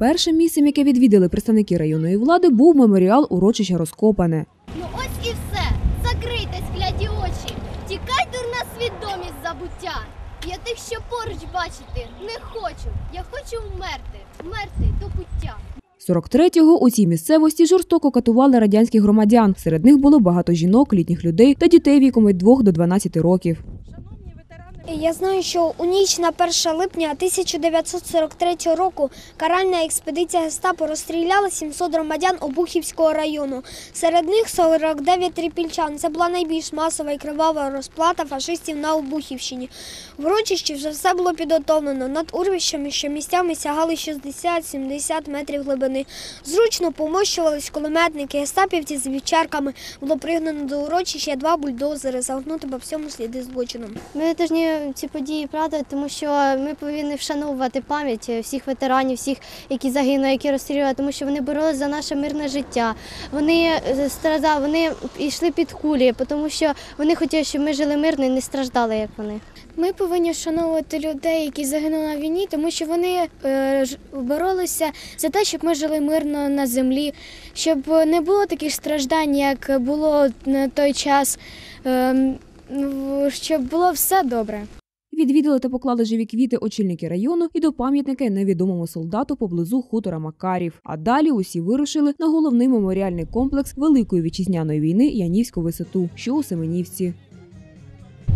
Першим місцем, яке відвідали представники районної влади, був меморіал урочища Розкопане. Ну ось і все. Закрийте скляті очі. Тікай, дурна свідомість забуття. Я тих, що поруч бачити, не хочу. Я хочу вмерти, вмерти до пуття. 43-го у цій місцевості жорстоко катували радянських громадян. Серед них було багато жінок, літніх людей та дітей віком від 2 до 12 років. Я знаю, що у ніч на 1 липня 1943 року каральна експедиція гестапо розстріляла 700 громадян Обухівського району. Серед них 49 трипільчан. Це була найбільш масова і кривава розплата фашистів на Обухівщині. В урочищі вже все було підготовлено. Над урвищами, що місцями сягали 60-70 метрів глибини. Зручно помощувались кулеметники, гестапівці з вівчарками. Було пригнано до урочища два бульдозери, загнути по всьому сліди злочину. Ми повинні ці події правда, тому що ми повинні вшановувати пам'ять всіх ветеранів, всіх, які загинули, які розстрілювали, тому що вони боролися за наше мирне життя. Вони е, страждали, вони йшли під кулі, тому що вони хотіли, щоб ми жили мирно і не страждали, як вони. Ми повинні вшановувати людей, які загинули на війні, тому що вони е, боролися за те, щоб ми жили мирно на землі, щоб не було таких страждань, як було на той час, е, ну, щоб було все добре. Відвідали та поклали живі квіти очільники району і до пам'ятника невідомому солдату поблизу хутора Макарів. А далі усі вирушили на головний меморіальний комплекс Великої вітчизняної війни Янівську висоту, що у Семенівці.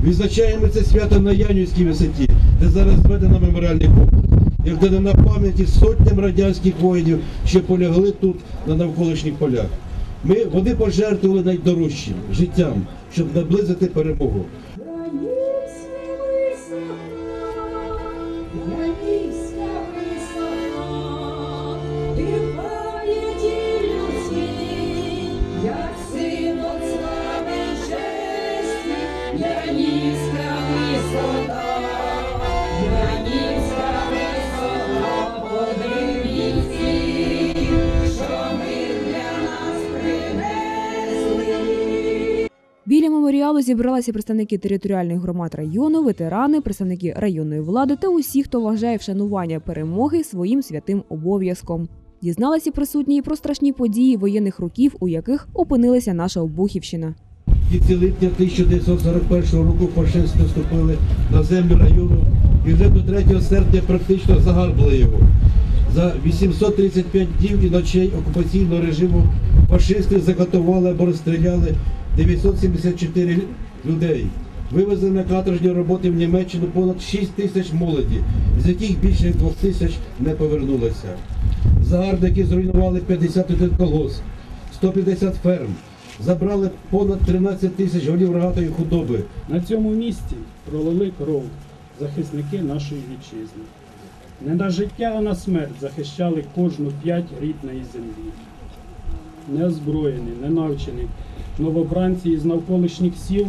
Відзначаємо це свято на Янівській висоті, де зараз зведено меморіальний комплекс, як дана пам'яті сотням радянських воїнів, що полягли тут на навколишніх полях. Ми вони пожертвували найдорожчим життям, щоб наблизити перемогу. Біля меморіалу зібралися представники територіальних громад району, ветерани, представники районної влади та усі, хто вважає вшанування перемоги своїм святим обов'язком. Дізналися присутні і про страшні події воєнних років, у яких опинилася наша Обухівщина. Кінці липня 1941 року фашисти вступили на землю району і вже до 3 серпня практично загарбали його. За 835 днів і ночей окупаційного режиму фашисти закатували або розстріляли 974 людей. Вивезли на каторжні роботи в Німеччину понад 6 тисяч молоді, з яких більше 2 тисяч не повернулося. Загарбники зруйнували 51 колгосп, 150 ферм, забрали понад 13 тисяч голів рогатої худоби. На цьому місці пролили кров захисники нашої вітчизни. Не на життя, а на смерть захищали кожну п'ять рідної землі. Неозброєні, ненавчені новобранці із навколишніх сіл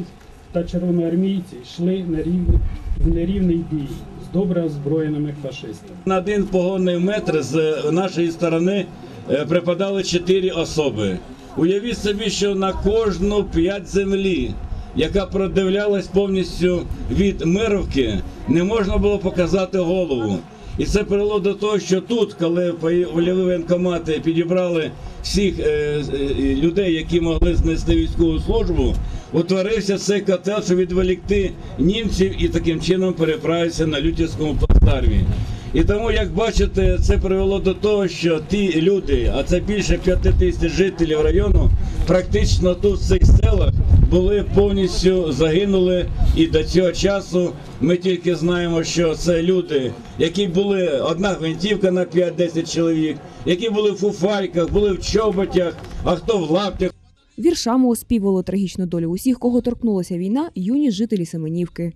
та червоноармійці йшли на рівний, в нерівний бій з добре озброєними фашистами. На один погонний метр з нашої сторони е, припадали чотири особи. Уявіть собі, що на кожну п'ять землі, яка продивлялась повністю від Мировки, не можна було показати голову. І це привело до того, що тут, коли польові воєнкомати підібрали всіх е, е, людей, які могли знести військову службу, утворився цей котел, щоб відволікти німців і таким чином переправитися на Лютівському плацдармі. І тому, як бачите, це привело до того, що ті люди, а це більше п'яти тисяч жителів району, практично тут в цих селах були повністю загинули. І до цього часу ми тільки знаємо, що це люди, які були одна гвинтівка на 5-10 чоловік, які були в фуфайках, були в чоботях, а хто в лаптях. Віршами оспівували трагічну долю усіх, кого торкнулася війна, юні жителі Семенівки.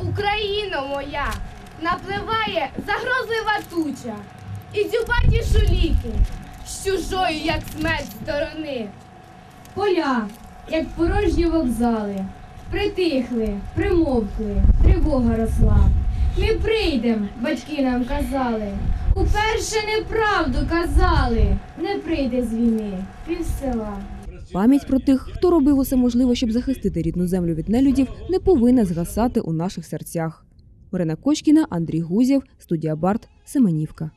Україно моя, напливає загрозлива туча, і дзюбаті шуліки, з чужої, як смерть сторони. Поля, як порожні вокзали, притихли, примовкли, тривога росла. Ми прийдем, батьки нам казали. Уперше неправду казали, не прийде з війни пів села. Пам'ять про тих, хто робив усе можливе, щоб захистити рідну землю від нелюдів, не повинна згасати у наших серцях. Марина Кочкіна, Андрій Гузєв, студія Барт, Семенівка.